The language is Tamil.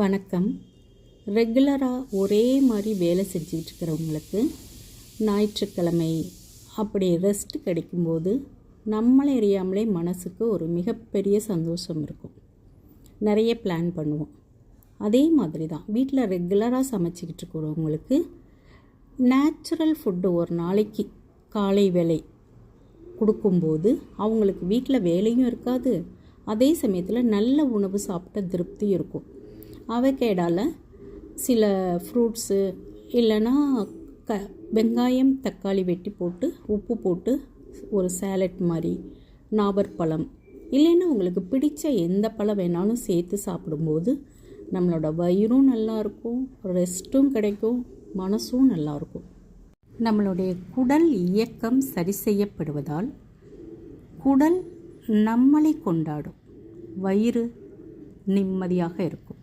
வணக்கம். ரெகுலராக ஒரே மாதிரி வேலை செஞ்சுக்கிட்டு இருக்கிறவங்களுக்கு ஞாயிற்றுக்கிழமை அப்படி ரெஸ்ட் கிடைக்கும்போது நம்மளை அறியாமலே மனசுக்கு ஒரு மிகப்பெரிய சந்தோஷம் இருக்கும். நிறைய பிளான் பண்ணுவோம். அதே மாதிரி தான் வீட்டில் ரெகுலராக சமைச்சிக்கிட்டு இருக்கிறவங்களுக்கு நேச்சுரல் ஃபுட்டு ஒரு நாளைக்கு காலை வேலை கொடுக்கும்போது அவங்களுக்கு வீட்டில் வேலையும் இருக்காது. அதே சமயத்தில் நல்ல உணவு சாப்பிட்ட திருப்தி இருக்கும். அவகேடால சில ஃப்ரூட்ஸு இல்லைன்னா க வெங்காயம் தக்காளி வெட்டி போட்டு உப்பு போட்டு ஒரு சேலட் மாதிரி நாவற்பழம் இல்லைன்னா உங்களுக்கு பிடிச்ச எந்த பழம் வேணாலும் சேர்த்து சாப்பிடும்போது நம்மளோட வயிறும் நல்லாயிருக்கும் ரெஸ்ட்டும் கிடைக்கும் மனசும் நல்லாயிருக்கும் நம்மளுடைய குடல் இயக்கம் சரி செய்யப்படுவதால் குடல் நம்மளை கொண்டாடும். வயிறு நிம்மதியாக இருக்கும்.